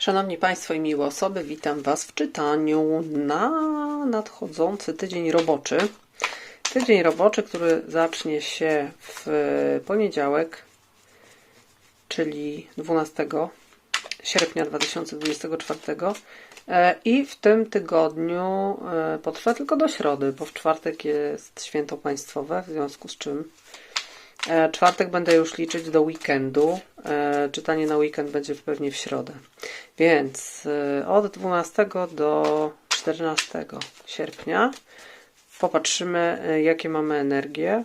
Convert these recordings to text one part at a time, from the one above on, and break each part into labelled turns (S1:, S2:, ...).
S1: Szanowni Państwo i miłe osoby, witam Was w czytaniu na nadchodzący tydzień roboczy. Tydzień roboczy, który zacznie się w poniedziałek, czyli 12 sierpnia 2024 e, i w tym tygodniu e, potrwa tylko do środy, bo w czwartek jest święto państwowe, w związku z czym czwartek będę już liczyć do weekendu. Czytanie na weekend będzie pewnie w środę. Więc od 12 do 14 sierpnia popatrzymy, jakie mamy energie.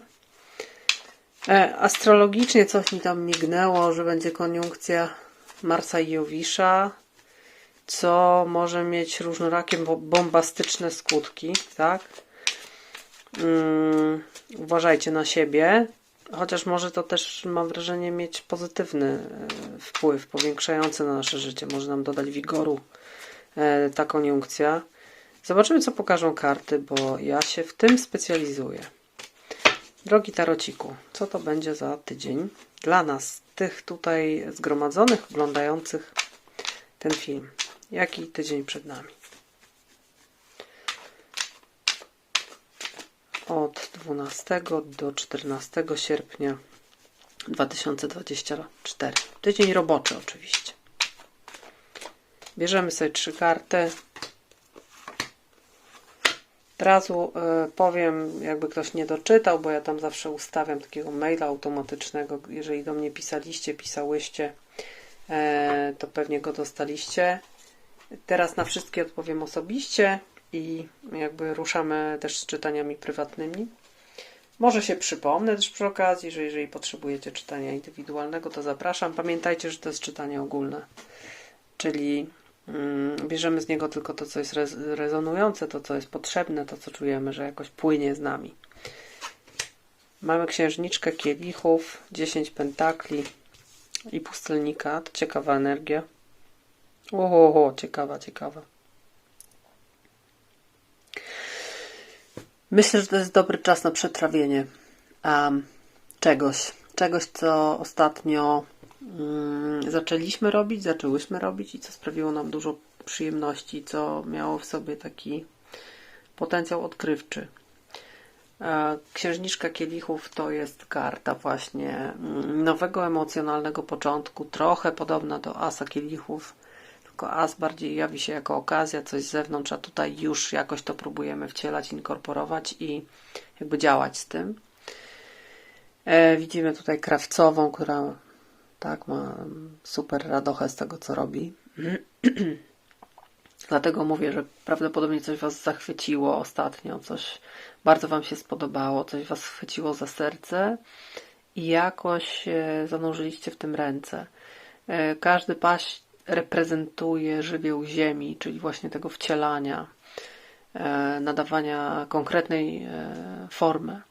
S1: Astrologicznie coś mi tam mignęło, że będzie koniunkcja Marsa i Jowisza, co może mieć różnorakie bombastyczne skutki, tak? Um, uważajcie na siebie, chociaż może to też, mam wrażenie, mieć pozytywny e, wpływ, powiększający na nasze życie. Może nam dodać wigoru e, ta koniunkcja. Zobaczymy, co pokażą karty, bo ja się w tym specjalizuję. Drogi Tarociku, co to będzie za tydzień dla nas, tych tutaj zgromadzonych, oglądających ten film? Jaki tydzień przed nami? Od 12 do 14 sierpnia 2024. Tydzień roboczy oczywiście. Bierzemy sobie trzy karty od razu e, powiem, jakby ktoś nie doczytał, bo ja tam zawsze ustawiam takiego maila automatycznego. Jeżeli do mnie pisaliście, pisałyście, e, to pewnie go dostaliście. Teraz na wszystkie odpowiem osobiście i jakby ruszamy też z czytaniami prywatnymi. Może się przypomnę też przy okazji, że jeżeli potrzebujecie czytania indywidualnego, to zapraszam. Pamiętajcie, że to jest czytanie ogólne, czyli Mm, bierzemy z niego tylko to, co jest rezonujące, to, co jest potrzebne, to, co czujemy, że jakoś płynie z nami. Mamy księżniczkę kielichów, 10 pentakli i pustelnika. To ciekawa energia. Oho, ciekawa, ciekawa. Myślę, że to jest dobry czas na przetrawienie um, czegoś. Czegoś, co ostatnio Mm, zaczęliśmy robić, zaczęłyśmy robić i co sprawiło nam dużo przyjemności, co miało w sobie taki potencjał odkrywczy. E, Księżniczka Kielichów to jest karta właśnie mm, nowego emocjonalnego początku, trochę podobna do Asa Kielichów, tylko As bardziej jawi się jako okazja, coś z zewnątrz, a tutaj już jakoś to próbujemy wcielać, inkorporować i jakby działać z tym. E, widzimy tutaj krawcową, która tak, ma super radochę z tego, co robi. Dlatego mówię, że prawdopodobnie coś Was zachwyciło ostatnio, coś bardzo Wam się spodobało, coś Was chwyciło za serce i jakoś zanurzyliście w tym ręce. E, każdy paść reprezentuje żywioł ziemi, czyli właśnie tego wcielania, e, nadawania konkretnej e, formy.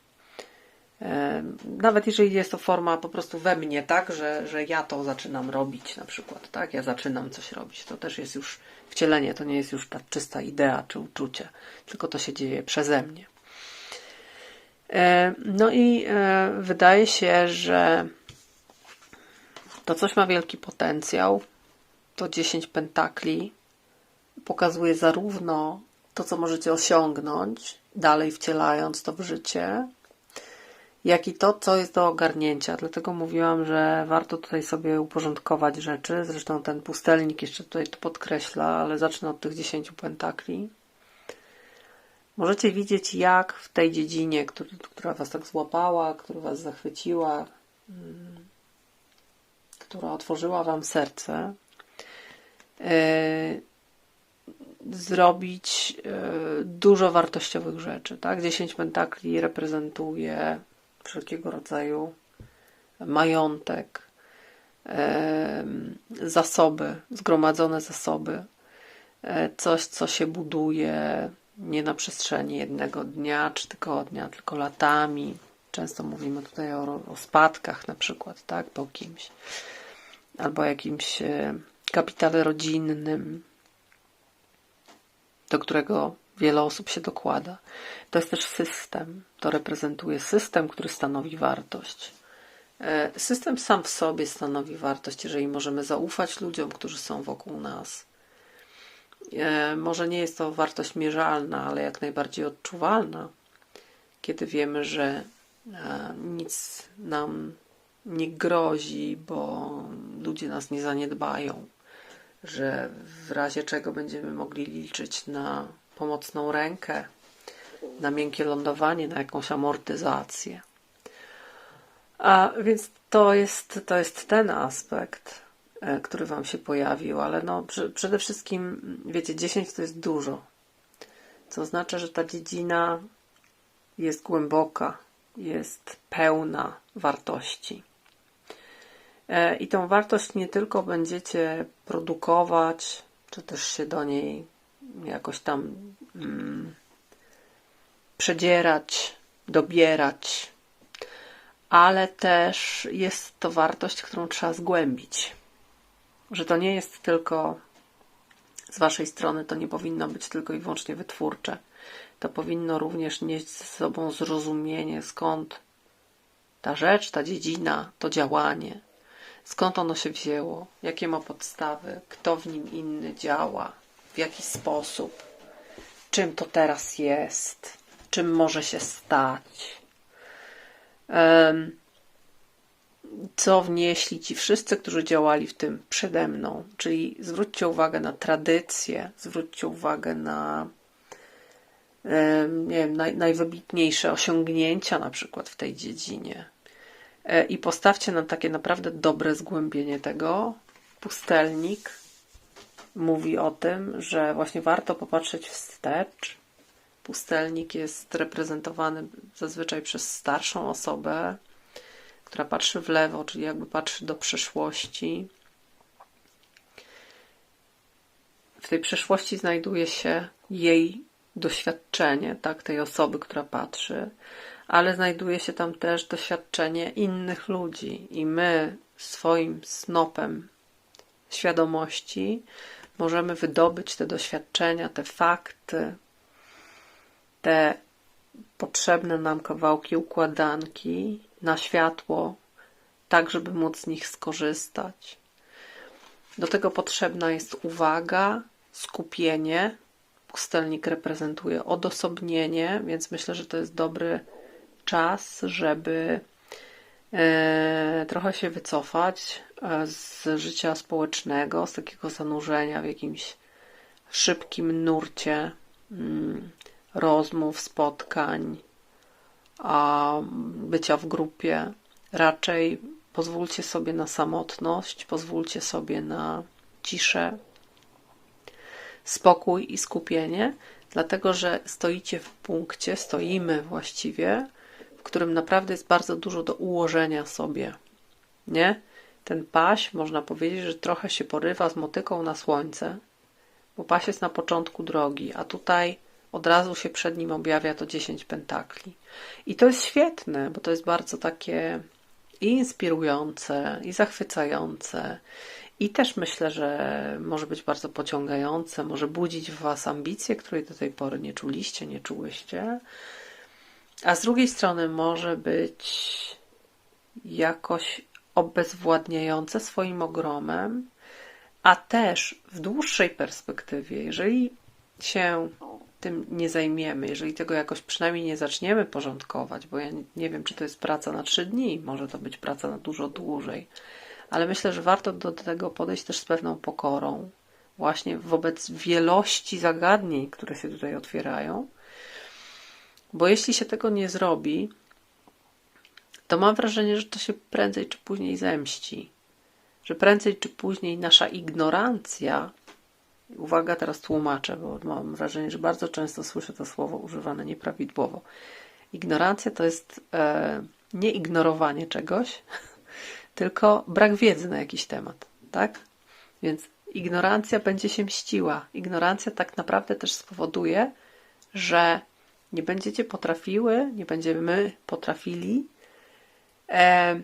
S1: Nawet jeżeli jest to forma po prostu we mnie, tak, że, że ja to zaczynam robić na przykład, tak, ja zaczynam coś robić, to też jest już wcielenie, to nie jest już ta czysta idea czy uczucie, tylko to się dzieje przeze mnie. No i e, wydaje się, że to coś ma wielki potencjał. To 10 pentakli pokazuje zarówno to, co możecie osiągnąć, dalej wcielając to w życie, jak i to, co jest do ogarnięcia. Dlatego mówiłam, że warto tutaj sobie uporządkować rzeczy. Zresztą ten pustelnik jeszcze tutaj to podkreśla, ale zacznę od tych 10 pentakli. Możecie widzieć, jak w tej dziedzinie, która Was tak złapała, która Was zachwyciła, hmm, która otworzyła Wam serce, zrobić yy, dużo wartościowych rzeczy. Tak? 10 pentakli reprezentuje wszelkiego rodzaju majątek, zasoby, zgromadzone zasoby, e, coś, co się buduje nie na przestrzeni jednego dnia czy tygodnia, tylko latami. Często mówimy tutaj o, o spadkach na przykład, tak, po kimś, albo jakimś e, kapitale rodzinnym, do którego wiele osób się dokłada. To jest też system. To reprezentuje system, który stanowi wartość. E, System sam w sobie stanowi wartość, jeżeli możemy zaufać ludziom, którzy są wokół nas. E, Może nie jest to wartość mierzalna, ale jak najbardziej odczuwalna, kiedy wiemy, że e, nic nam nie grozi, bo ludzie nas nie zaniedbają, że w razie czego będziemy mogli liczyć na pomocną rękę, na miękkie lądowanie, na jakąś amortyzację. A więc to jest, to jest ten aspekt, e, który Wam się pojawił, ale no, przede wszystkim, wiecie, 10 to jest dużo. Co oznacza, że ta dziedzina jest głęboka, jest pełna wartości. E, I tą wartość nie tylko będziecie produkować, czy też się do niej jakoś tam mm, przedzierać, dobierać, ale też jest to wartość, którą trzeba zgłębić. Że to nie jest tylko z Waszej strony, to nie powinno być tylko i wyłącznie wytwórcze. To powinno również nieść ze sobą zrozumienie, skąd ta rzecz, ta dziedzina, to działanie, skąd ono się wzięło, jakie ma podstawy, kto w nim inny działa, w jaki sposób, czym to teraz jest, czym może się stać. Co wnieśli ci wszyscy, którzy działali w tym przede mną. Czyli zwróćcie uwagę na tradycje, zwróćcie uwagę na nie wiem, naj, najwybitniejsze osiągnięcia na przykład w tej dziedzinie. E, I postawcie na takie naprawdę dobre zgłębienie tego. Pustelnik mówi o tym, że właśnie warto popatrzeć wstecz. Pustelnik jest reprezentowany zazwyczaj przez starszą osobę, która patrzy w lewo, czyli jakby patrzy do przeszłości. W tej przeszłości znajduje się jej doświadczenie, tak, tej osoby, która patrzy, ale znajduje się tam też doświadczenie innych ludzi i my swoim snopem świadomości możemy wydobyć te doświadczenia, te fakty, te potrzebne nam kawałki układanki na światło, tak żeby móc z nich skorzystać. Do tego potrzebna jest uwaga, skupienie. Pustelnik reprezentuje odosobnienie, więc myślę, że to jest dobry czas, żeby e, trochę się wycofać e, z życia społecznego, z takiego zanurzenia w jakimś szybkim nurcie mm, rozmów, spotkań, a bycia w grupie. Raczej pozwólcie sobie na samotność, pozwólcie sobie na ciszę, spokój i skupienie, dlatego że stoicie w punkcie, stoimy właściwie, którym naprawdę jest bardzo dużo do ułożenia sobie. Nie? Ten paś, można powiedzieć, że trochę się porywa z motyką na słońce, bo paś jest na początku drogi, a tutaj od razu się przed nim objawia to 10 pentakli. I to jest świetne, bo to jest bardzo takie i inspirujące, i zachwycające. I też myślę, że może być bardzo pociągające, może budzić w Was ambicje, której do tej pory nie czuliście, nie czułyście. A z drugiej strony może być jakoś obezwładniające swoim ogromem, a też w dłuższej perspektywie, jeżeli się tym nie zajmiemy, jeżeli tego jakoś przynajmniej nie zaczniemy porządkować, bo ja nie wiem, czy to jest praca na trzy dni, może to być praca na dużo dłużej, ale myślę, że warto do tego podejść też z pewną pokorą, właśnie wobec wielości zagadnień, które się tutaj otwierają, bo jeśli się tego nie zrobi, to mam wrażenie, że to się prędzej czy później zemści, że prędzej czy później nasza ignorancja Uwaga, teraz tłumaczę, bo mam wrażenie, że bardzo często słyszę to słowo używane nieprawidłowo. Ignorancja to jest e, nie ignorowanie czegoś, tylko brak wiedzy na jakiś temat, tak? Więc ignorancja będzie się mściła. Ignorancja tak naprawdę też spowoduje, że nie będziecie potrafiły, nie będziemy potrafili e,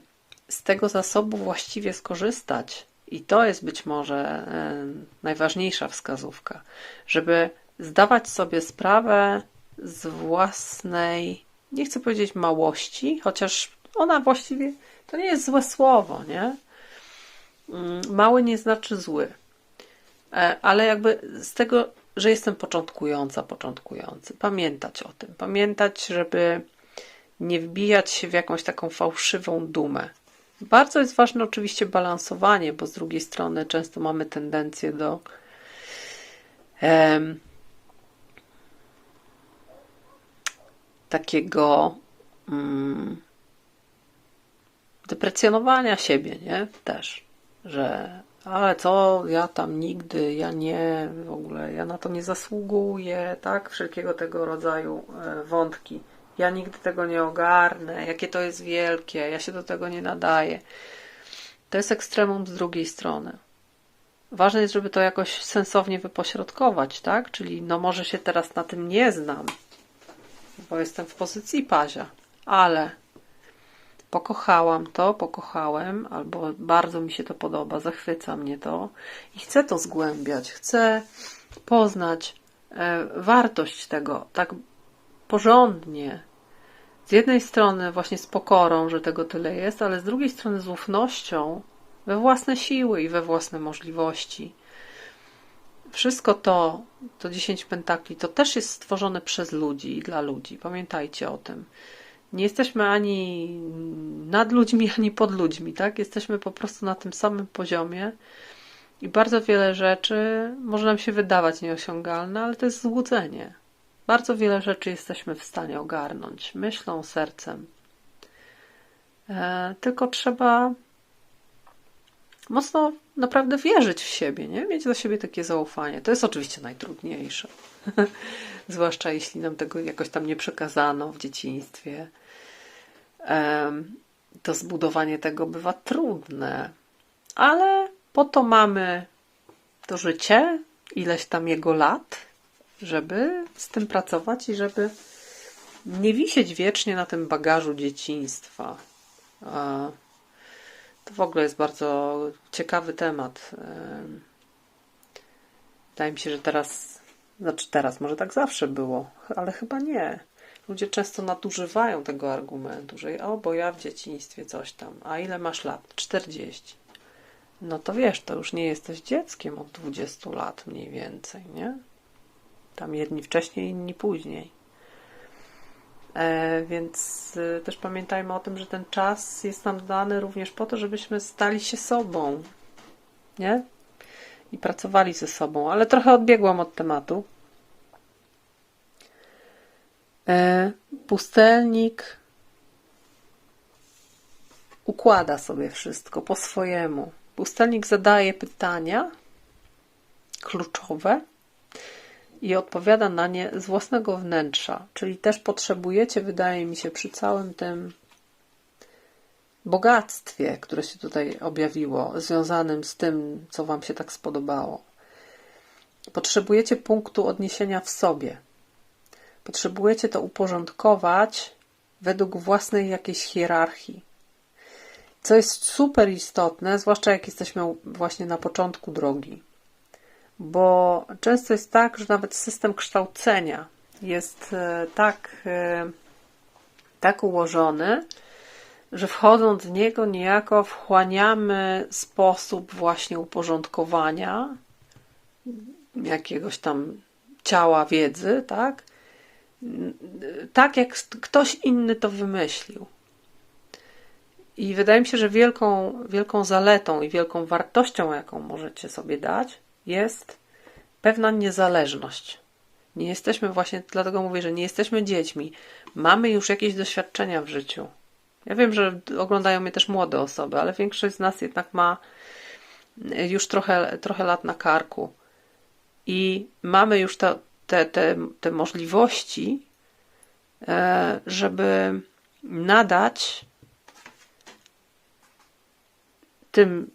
S1: z tego zasobu właściwie skorzystać, i to jest być może e, najważniejsza wskazówka, żeby zdawać sobie sprawę z własnej, nie chcę powiedzieć małości, chociaż ona właściwie To nie jest złe słowo, nie? Mm, mały nie znaczy zły. E, ale jakby z tego, że jestem początkująca, początkujący, pamiętać o tym. Pamiętać, żeby nie wbijać się w jakąś taką fałszywą dumę. Bardzo jest ważne oczywiście balansowanie, bo z drugiej strony często mamy tendencję do em, takiego mm, deprecjonowania siebie, nie? Też, że ale co, ja tam nigdy, ja nie, w ogóle, ja na to nie zasługuję, tak? Wszelkiego tego rodzaju e, wątki. Ja nigdy tego nie ogarnę, jakie to jest wielkie, ja się do tego nie nadaję. To jest ekstremum z drugiej strony. Ważne jest, żeby to jakoś sensownie wypośrodkować, tak? Czyli no może się teraz na tym nie znam, bo jestem w pozycji pazia, ale pokochałam to, pokochałem, albo bardzo mi się to podoba, zachwyca mnie to i chcę to zgłębiać, chcę poznać e, wartość tego tak porządnie. Z jednej strony właśnie z pokorą, że tego tyle jest, ale z drugiej strony z ufnością we własne siły i we własne możliwości. Wszystko to, to 10 pentakli, to też jest stworzone przez ludzi i dla ludzi. Pamiętajcie o tym nie jesteśmy ani nad ludźmi, ani pod ludźmi, tak? Jesteśmy po prostu na tym samym poziomie i bardzo wiele rzeczy może nam się wydawać nieosiągalne, ale to jest złudzenie. Bardzo wiele rzeczy jesteśmy w stanie ogarnąć myślą, sercem. E, tylko trzeba mocno naprawdę wierzyć w siebie, nie? Mieć do siebie takie zaufanie. To jest oczywiście najtrudniejsze. Zwłaszcza jeśli nam tego jakoś tam nie przekazano w dzieciństwie to zbudowanie tego bywa trudne. Ale po to mamy to życie, ileś tam jego lat, żeby z tym pracować i żeby nie wisieć wiecznie na tym bagażu dzieciństwa. To w ogóle jest bardzo ciekawy temat. Wydaje mi się, że teraz, znaczy teraz, może tak zawsze było, ale chyba nie. Ludzie często nadużywają tego argumentu, że o, bo ja w dzieciństwie coś tam. A ile masz lat? 40. No to wiesz, to już nie jesteś dzieckiem od 20 lat mniej więcej, nie? Tam jedni wcześniej, inni później. E, więc e, też pamiętajmy o tym, że ten czas jest nam dany również po to, żebyśmy stali się sobą, nie? I pracowali ze sobą, ale trochę odbiegłam od tematu. E, pustelnik układa sobie wszystko po swojemu. Pustelnik zadaje pytania kluczowe i odpowiada na nie z własnego wnętrza. Czyli też potrzebujecie, wydaje mi się, przy całym tym bogactwie, które się tutaj objawiło, związanym z tym, co Wam się tak spodobało. Potrzebujecie punktu odniesienia w sobie Potrzebujecie to uporządkować według własnej jakiejś hierarchii. Co jest super istotne, zwłaszcza jak jesteśmy właśnie na początku drogi, bo często jest tak, że nawet system kształcenia jest e, tak, e, tak ułożony, że wchodząc w niego niejako wchłaniamy sposób właśnie uporządkowania jakiegoś tam ciała wiedzy, tak? Tak, jak ktoś inny to wymyślił. I wydaje mi się, że wielką, wielką zaletą i wielką wartością, jaką możecie sobie dać, jest pewna niezależność. Nie jesteśmy właśnie, dlatego mówię, że nie jesteśmy dziećmi. Mamy już jakieś doświadczenia w życiu. Ja wiem, że oglądają mnie też młode osoby, ale większość z nas jednak ma już trochę, trochę lat na karku. I mamy już to, te, te, te możliwości, e, żeby nadać tym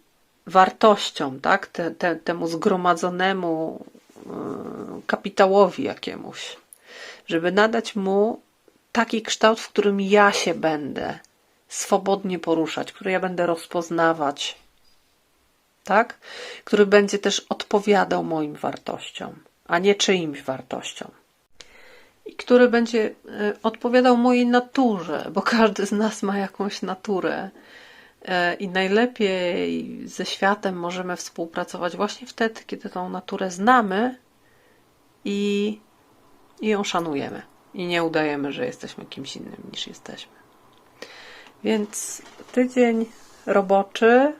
S1: wartościom, tak, te, te, temu zgromadzonemu e, kapitałowi jakiemuś, żeby nadać mu taki kształt, w którym ja się będę swobodnie poruszać, który ja będę rozpoznawać, tak? Który będzie też odpowiadał moim wartościom a nie czyimś wartościom. I który będzie e, odpowiadał mojej naturze, bo każdy z nas ma jakąś naturę. E, I najlepiej ze światem możemy współpracować właśnie wtedy, kiedy tą naturę znamy i, i ją szanujemy. I nie udajemy, że jesteśmy kimś innym niż jesteśmy. Więc tydzień roboczy.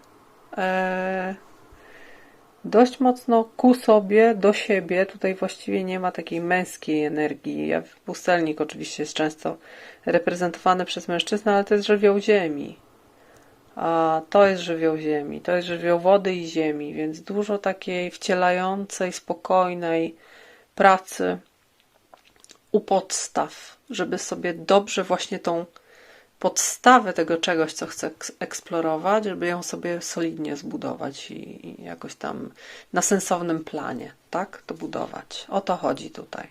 S1: E, dość mocno ku sobie, do siebie. Tutaj właściwie nie ma takiej męskiej energii. Ja, pustelnik oczywiście jest często reprezentowany przez mężczyznę, ale to jest żywioł ziemi. A to jest żywioł ziemi, to jest żywioł wody i ziemi, więc dużo takiej wcielającej, spokojnej pracy u podstaw, żeby sobie dobrze właśnie tą podstawę tego czegoś, co chcę eksplorować, żeby ją sobie solidnie zbudować i, i jakoś tam na sensownym planie, tak, to budować. O to chodzi tutaj.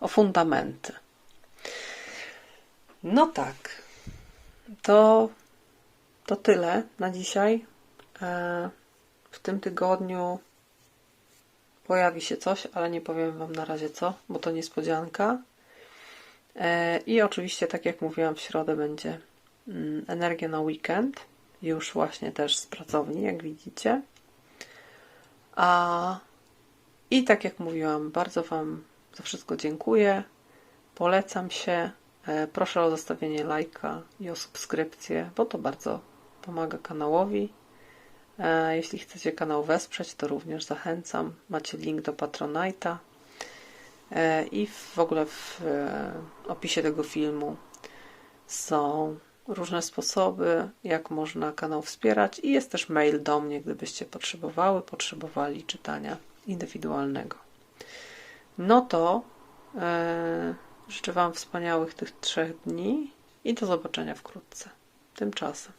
S1: O fundamenty. No tak. To, to tyle na dzisiaj. E, w tym tygodniu pojawi się coś, ale nie powiem Wam na razie co, bo to niespodzianka. E, I oczywiście, tak jak mówiłam, w środę będzie mm, energia na weekend. Już właśnie też z pracowni, jak widzicie. A i tak jak mówiłam, bardzo Wam za wszystko dziękuję. Polecam się. E, proszę o zostawienie lajka i o subskrypcję, bo to bardzo pomaga kanałowi. E, jeśli chcecie kanał wesprzeć, to również zachęcam. Macie link do Patronite'a. E, I w ogóle w e, opisie tego filmu są różne sposoby, jak można kanał wspierać, i jest też mail do mnie, gdybyście potrzebowały, potrzebowali czytania indywidualnego. No to e, życzę Wam wspaniałych tych trzech dni i do zobaczenia wkrótce. Tymczasem.